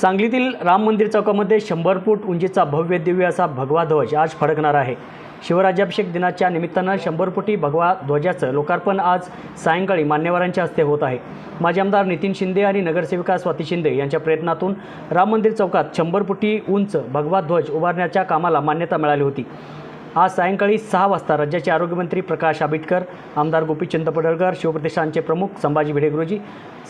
सांगलीतील राम मंदिर चौकामध्ये शंभर फूट उंचीचा भव्य दिव्य असा भगवा ध्वज आज फडकणार आहे. शिवराज्याभिषेक दिनाच्या निमित्तानं शंभर फुटी भगवा ध्वजाचं लोकार्पण आज सायंकाळी मान्यवरांच्या हस्ते होत आहे. माजी आमदार नितीन शिंदे आणि नगरसेविका स्वाती शिंदे यांच्या प्रयत्नातून राम मंदिर चौकात शंभर फुटी उंच भगवा ध्वज उभारण्याच्या कामाला मान्यता मिळाली होती. आज सायंकाळी सहा वाजता राज्याचे आरोग्यमंत्री प्रकाश आंबेडकर आमदार गोपीचंद पडळकर शिवप्रतिष्ठानचे प्रमुख संभाजी भिडे गुरुजी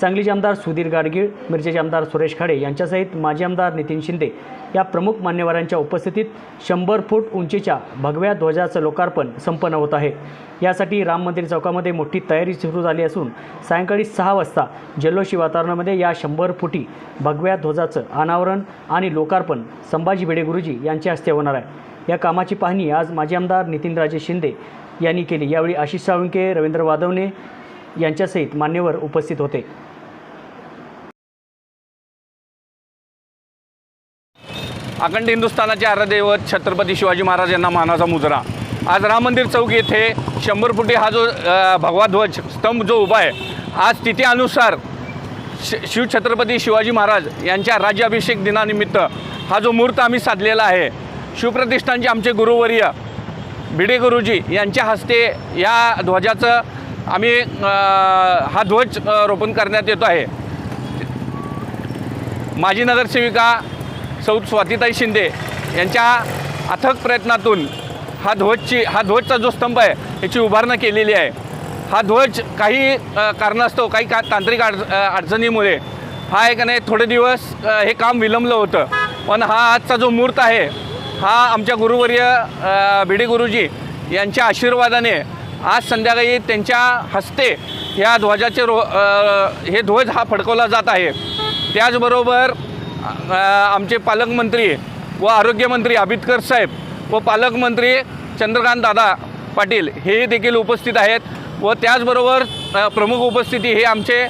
सांगलीचे आमदार सुधीर गाडगीळ मिरजेचे आमदार सुरेश खाडे यांच्यासहित माजी आमदार नितीन शिंदे या प्रमुख मान्यवरांच्या उपस्थितीत शंभर फूट उंचीच्या भगव्या ध्वजाचं लोकार्पण संपन्न होत आहे. यासाठी राम मंदिर चौकामध्ये मोठी तयारी सुरू झाली असून सायंकाळी सहा वाजता जल्लोषी वातावरणामध्ये या शंभर फुटी भगव्या ध्वजाचं अनावरण आणि लोकार्पण संभाजी भिडे गुरुजी यांच्या हस्ते होणार आहे. या कामाची पाहणी आज माजी आमदार नितीनराजे शिंदे यांनी केली. यावेळी आशिष साळुंके रवींद्र वादवणे यांच्यासहित मान्यवर उपस्थित होते. अखंड हिंदुस्थानाचे आराध्यदैवत छत्रपती शिवाजी महाराज यांना मानाचा मुजरा. आज राम मंदिर चौक येथे शंभर फुटी हा जो भगवा ध्वज स्तंभ जो उभा आहे आज तिथीनुसार श शिवछत्रपती शिवाजी महाराज यांच्या राज्याभिषेक दिनानिमित्त हा जो मुहूर्त आम्ही साधलेला आहे शिवप्रतिष्ठानचे आमचे गुरुवर्य भिडे गुरुजी यांच्या हस्ते या ध्वजाचं आम्ही हा ध्वज रोपण करण्यात येतो आहे. माजी नगरसेविका सौ स्वातीताई शिंदे यांच्या अथक प्रयत्नातून हा ध्वजची हा ध्वजचा जो स्तंभ आहे याची उभारणा केलेली आहे. हा ध्वज काही कारणास्तव काही का तांत्रिक अड अडचणीमुळे हा एक नाही थोडे दिवस हे काम विलंबलं होतं. पण हा आजचा जो मुहूर्त आहे हा आमच्या गुरुवर्य भिडे गुरुजी यांच्या आशीर्वादाने आज संध्याकाळी त्यांच्या हस्ते ह्या ध्वजाचे रो हे ध्वज हा फडकवला जात आहे. त्याचबरोबर आमचे पालकमंत्री व आरोग्यमंत्री आबितकर साहेब व पालकमंत्री चंद्रकांत दादा पाटील हे देखील उपस्थित आहेत व त्याचबरोबर प्रमुख उपस्थिती हे आमचे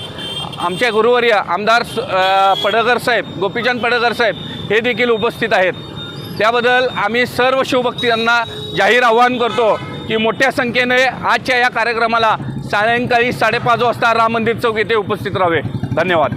आमचे गुरुवर्य आमदार सु- पडळकर साहेब गोपीचंद पडळकर साहेब हे देखील उपस्थित आहेत. त्याबद्दल आम्ही सर्व शिवभक्तांना जाहीर आवाहन करतो की मोठ्या संख्येने आजच्या या कार्यक्रमाला सायंकाळी साडेपाच वाजता राम मंदिर चौक येथे उपस्थित राहावे. धन्यवाद.